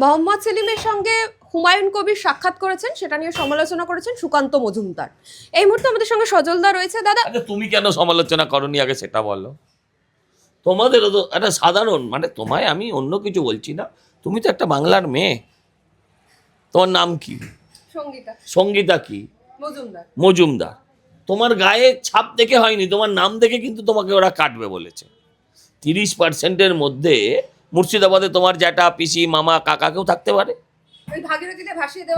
মোহাম্মদ সেলিমের সঙ্গে হুমায়ুন কবির সাক্ষাৎ করেছেন সেটা নিয়ে সমালোচনা করেছেন সুকান্ত মজুমদার। এই মুহূর্তে আমাদের সঙ্গে সজলদা রয়েছে দাদা। আচ্ছা তুমি কেন সমালোচনা করনি আগে সেটা বলো। তোমাদেরও তো একটা সাধারণ মানে তোমায় আমি অন্য কিছু বলছি না। তুমি তো একটা বাংলার মেয়ে। তোমার নাম কি? সঙ্গীতা। সঙ্গীতা কি? মজুমদার। মজুমদার। তোমার গায়ে ছাপ দেখে হয়নি তোমার নাম দেখে কিন্তু তোমাকে ওরা কাটবে বলেছে। তিরিশ পার্সেন্টের মধ্যে মুর্শিদাবাদে তোমার জ্যাঠা পিসি মামা কাকা কেউ থাকতে পারে?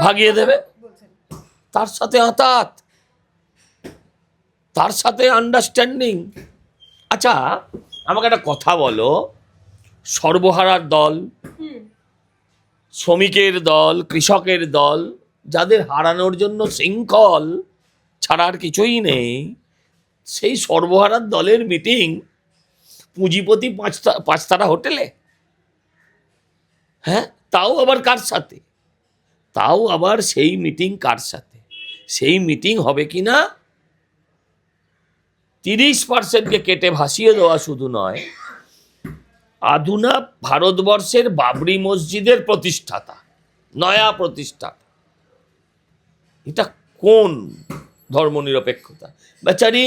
ভাগিয়ে দেবে? তার সাথে আতাত। তার সাথে আন্ডারস্ট্যান্ডিং আচ্ছা আমাকে একটা কথা বলো। সর্বহারার দল শ্রমিকের দল কৃষকের দল যাদের হারানোর জন্য শৃঙ্খল ছাড়া আর কিছুই নেই সেই সর্বহারার দলের মিটিং পুঁজিপতি পাঁচটা পাঁচতারা হোটেলে? হ্যাঁ? তাও আবার কার সাথে? তাও আবার সেই মিটিং কার সাথে? সেই মিটিং হবে কি না? তিরিশ পার্সেন্টকে কেটে ভাসিয়ে দেওয়া শুধু নয়, আধুনা ভারতবর্ষের বাবরি মসজিদের প্রতিষ্ঠাতা, নয়া প্রতিষ্ঠাতা। এটা কোন ধর্মনিরপেক্ষতা? বেচারি,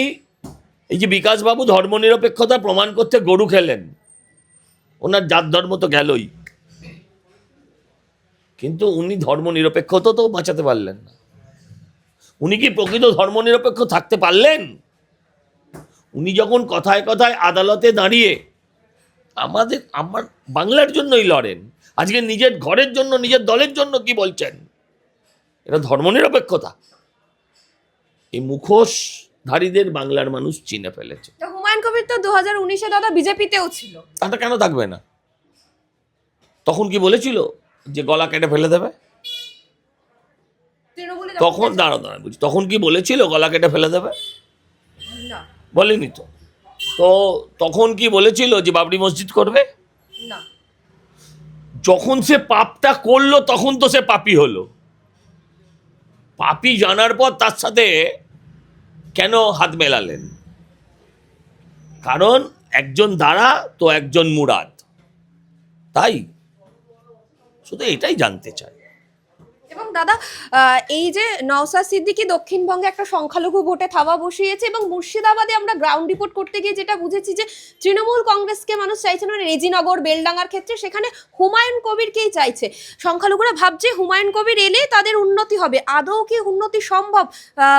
এই যে বিকাশবাবু ধর্মনিরপেক্ষতা প্রমাণ করতে গরু খেলেন। ওনার জাত ধর্ম তো গেলই। কিন্তু উনি ধর্মনিরপেক্ষতা তো বাঁচাতে পারলেন না। উনি কি প্রকৃত ধর্মনিরপেক্ষ থাকতে পারলেন? উনি যখন কথায় কথায় আদালতে দাঁড়িয়ে আমাদের আমার বাংলার জন্যই লড়েন আজকে নিজের ঘরের জন্য নিজের দলের জন্য কি বলছেন? এটা ধর্মনিরপেক্ষতা। এই মুখোশধারীদের বাংলার মানুষ চিনে ফেলেছে। তো হুমায়ুন কবির তো দু হাজার উনিশে দাদা বিজেপিতেও ছিল। তাটা কেন থাকবে না? তখন কি বলেছিল? যে গলা কেটে ফেলে দেবে? তখন দাঁড়া দাঁড়া বুঝি তখন কি বলেছিল গলা কেটে ফেলে দেবে? না। বলেনি তো। তো তখন কি বলেছিল যে বাবরি মসজিদ করবে? যখন সে পাপটা করল তখন তো সে পাপি হলো। পাপি জানার পর তার সাথে কেন হাত মেলালেন? কারণ একজন দাঁড়া তো একজন মুরাদ। তাই? শুধু এটাই জানতে চাই। এবং দাদা এই যে নওসা সিদ্দিকী দক্ষিণবঙ্গে একটা সংখ্যালঘু ভোটে থাবা বসিয়েছে এবং মুর্শিদাবাদে আমরা গ্রাউন্ড রিপোর্ট করতে গিয়ে যেটা বুঝেছি যে তৃণমূল কংগ্রেসকে মানুষ চাইছে না রেজিনগর বেলডাঙ্গার ক্ষেত্রে সেখানে হুমায়ুন কবিরকেই চাইছে। সংখ্যালঘুরা ভাবছে হুমায়ুন কবির এলে তাদের উন্নতি হবে। আদৌ কি উন্নতি সম্ভব?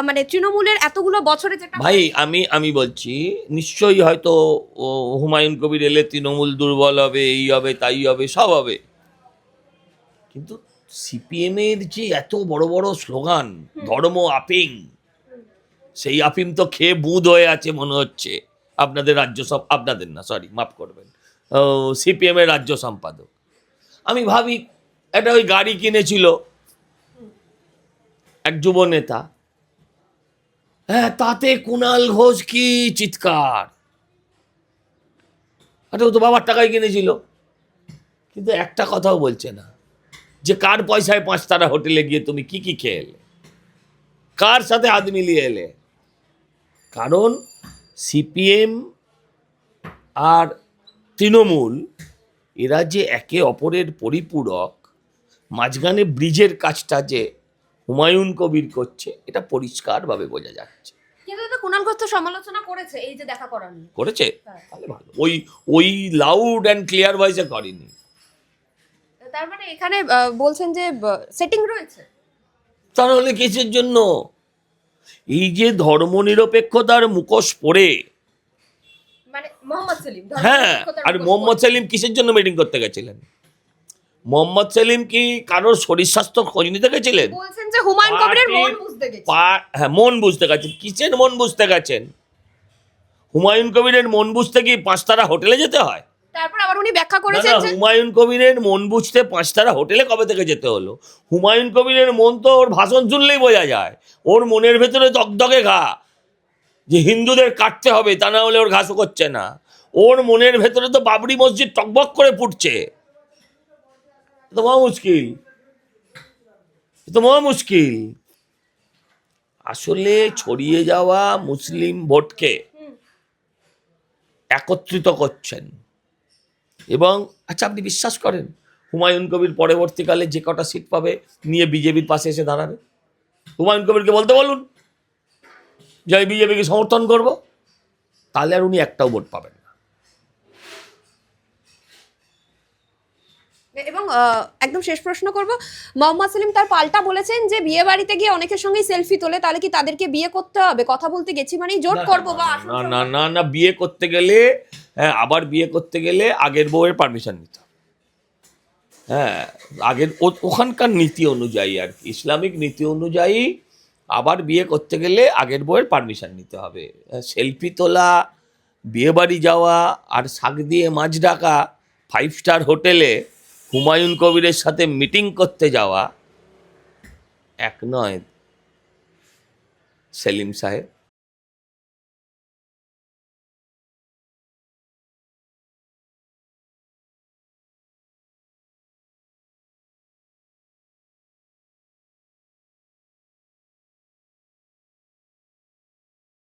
মানে তৃণমূলের এতগুলো বছরে যেটা ভাই আমি আমি বলছি নিশ্চয়ই হয়তো হুমায়ুন কবির এলে তৃণমূল দুর্বল হবে এই হবে তাই হবে সব হবে। কিন্তু সিপিএমের যে এত বড় বড় স্লোগান ধর্ম আপিং সেই আপিম তো খেয়ে বুঁদ হয়ে আছে মনে হচ্ছে। আপনাদের রাজ্য সব আপনাদের না সরি মাফ করবেন। সিপিএমের রাজ্য সম্পাদক। আমি ভাবি একটা ওই গাড়ি কিনেছিল এক যুব নেতা। হ্যাঁ তাতে কুণাল ঘোষ কি চিৎকার। আরে ও তো বাবার টাকায় কিনেছিল। কিন্তু একটা কথাও বলছে না। যে কার পয়সায় পাঁচ তারা হোটেলে গিয়ে তুমি কি কি খেয়ে এলে? কার সাথে হাত মিলিয়ে এলে? কারণ সিপিএম আর তৃণমূল এরা যে একে অপরের পরিপূরক মাঝখানে ব্রিজের কাজটা যে হুমায়ুন কবির করছে এটা পরিষ্কারভাবে বোঝা যাচ্ছে। কিন্তু কুণাল ঘোষ তো সমালোচনা করেছে এই যে দেখা করার করেছে? হ্যাঁ। তাহলে ভালো। ওই ওই লাউড অ্যান্ড ক্লিয়ার ভয়েসে করেনি। তার মানে এখানে বলছেন যে সেটিং রয়েছে? তাহলে কিসের জন্য? এই যে ধর্মনিরপেক্ষতার মুখোশ পড়ে। মানে হ্যাঁ আর মোহাম্মদ সেলিম কিসের জন্য মিটিং করতে গেছিলেন? মোহাম্মদ সেলিম কি কারোর শরীর স্বাস্থ্য খোঁজ নিতে গেছিলেন? মন হ্যাঁ মন বুঝতে গেছেন কিসের মন বুঝতে গেছেন? হুমায়ুন কবিরের মন বুঝতে কি পাঁচতারা হোটেলে যেতে হয়? তারপর আবার উনি ব্যাখ্যা করেছেন যে হুমায়ুন কবিরের মন বুঝতে পাঁচতারা হোটেলে কবে থেকে যেতে হলো? হুমায়ুন কবিরের মন তো ওর ভাষণ শুনলেই বোঝা যায়। ওর মনের ভেতরে দগদগে ঘা। যে হিন্দুদের কাটতে হবে তা না হলে ওর ঘাসও করছে না। ওর মনের ভেতরে তো বাবরি মসজিদ টকবক করে ফুটছে। তো মহা মুশকিল। তো মহা মুশকিল। আসলে ছড়িয়ে যাওয়া মুসলিম ভোটকে একত্রিত করছেন। এবং আচ্ছা আপনি বিশ্বাস করেন? হুমায়ুন কবির পরবর্তীকালে যে কটা সিট পাবে নিয়ে বিজেপির পাশে এসে দাঁড়াবে? হুমায়ুন কবিরকে বলতে বলুন যে আমি বিজেপিকে সমর্থন করব তাহলে আর উনি একটাও ভোট পাবেন এবং একদম শেষ প্রশ্ন করব। মোহাম্মদ সেলিম তার পাল্টা বলেছেন যে বিয়ে বাড়িতে গিয়ে অনেকের সঙ্গে সেলফি তোলে তাহলে কি তাদেরকে বিয়ে করতে হবে? কথা বলতে গেছি মানে জোট করব বা না না না না বিয়ে করতে গেলে হ্যাঁ আবার বিয়ে করতে গেলে আগের বউয়ের পারমিশন নিতে হ্যাঁ আগের ওখানকার নীতি অনুযায়ী আর কি ইসলামিক নীতি অনুযায়ী আবার বিয়ে করতে গেলে আগের বউয়ের পারমিশন নিতে হবে। সেলফি তোলা বিয়ে বাড়ি যাওয়া আর শাক দিয়ে মাছ ডাকা ফাইভ স্টার হোটেলে হুমায়ুন কবিরের সাথে মিটিং করতে যাওয়া এক নয় সেলিম সাহেব।